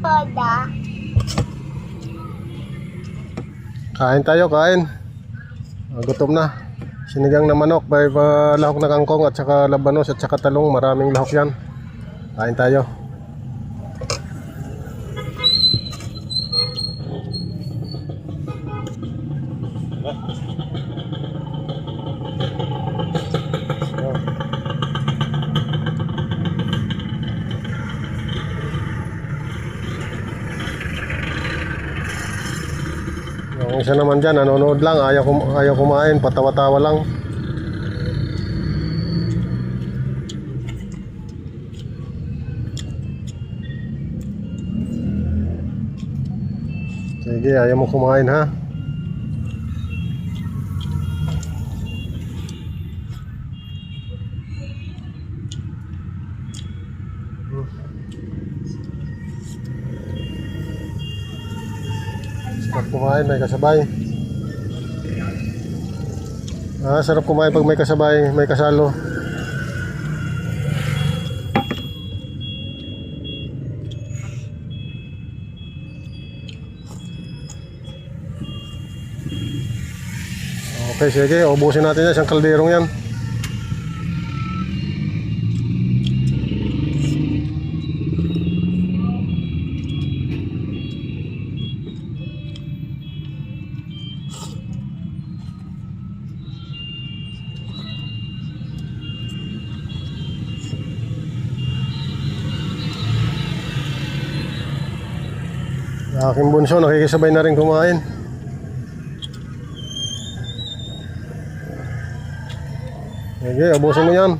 Poda. Kain tayo, kain. Ah, gutom na. Sinigang na manok, may pa lahok na kangkong at saka labanos at saka talong. Maraming lahok yan. Kain tayo. Yung isa naman dyan, nanonood lang, ayaw, kum ayaw kumain, patawa-tawa lang. Sige, ayaw mo kumain ha. Sarap kumain, may kasabay. Ah, sarap kumain pag may kasabay, may kasalo. Okay, sige. Ubusin natin yan. Isang kalderong yan. Aking bunso, nakikisabay na rin kumain. Sige, ubusin mo yan.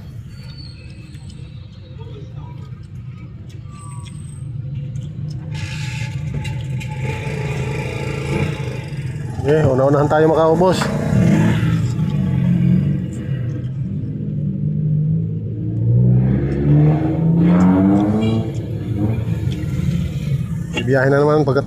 Sige, una-unahan tayo makaubos. Biyahe na naman pagkat